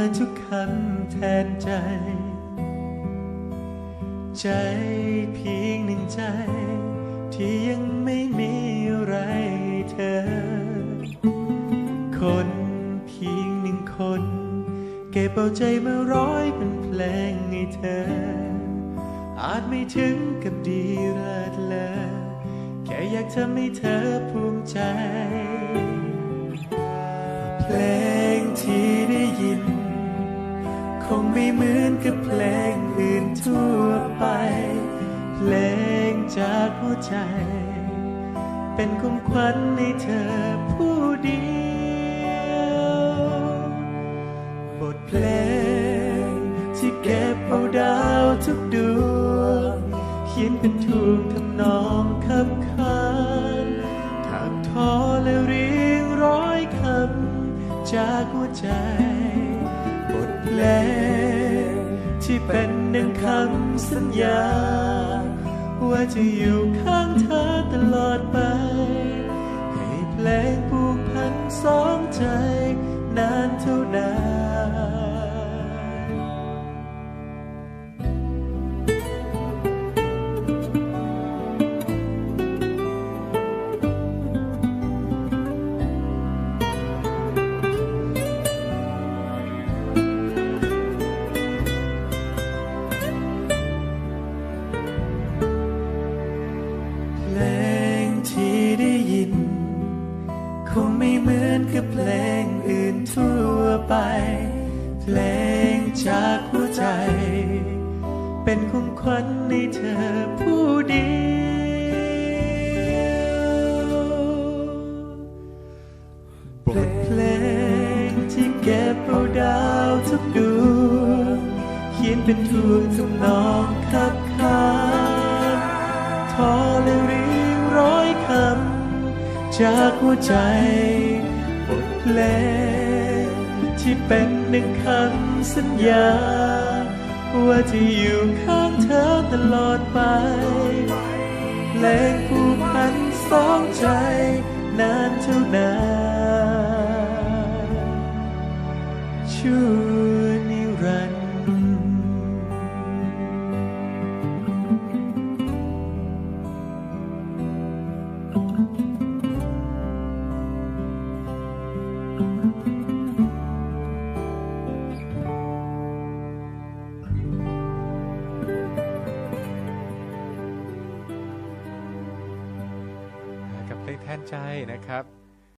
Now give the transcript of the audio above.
าทุกคำแทนใจ ใจเพียงหนึ่งใจ ที่ยังไม่มีอะไรเธอ คนเพียงหนึ่งคน เก็บเอาใจมาร้อยเป็นเพลงให้เธอ อาจไม่ถึงกับดีเลิศเลอแค่อยากทำให้เธอภูมิใจ กับเพลงอื่นทั่วไป เพลงจากหัวใจ เป็นของขวัญให้เธอผู้เดียวบทเพลงที่เก็บเอาดาวทุกดวงเขียนเป็นทูกทำนองคับคานถักทอและเรียงร้อยคำจากหัวใจ เป็นหนึ่งคำสัญญา ว่าจะอยู่ข้างเธอตลอดไป ให้เพลงผูกพันสองใจ นานเท่า คงไม่เหมือนกับเพลงอื่นทั่วไป เพลงจากหัวใจ เป็นของขวัญให้เธอผู้เดียวบทเพลงที่เก็บเอาดาวทุกดวงเขียนเป็นทวงทำนอง จากหัวใจบทเพลงที่เป็นหนึ่งคำสัญญา ว่าจะอยู่ข้างเธอตลอดไปเพลงผูกพันสองใจ นานเท่านานชั่ว ได้แทนใจนะครับ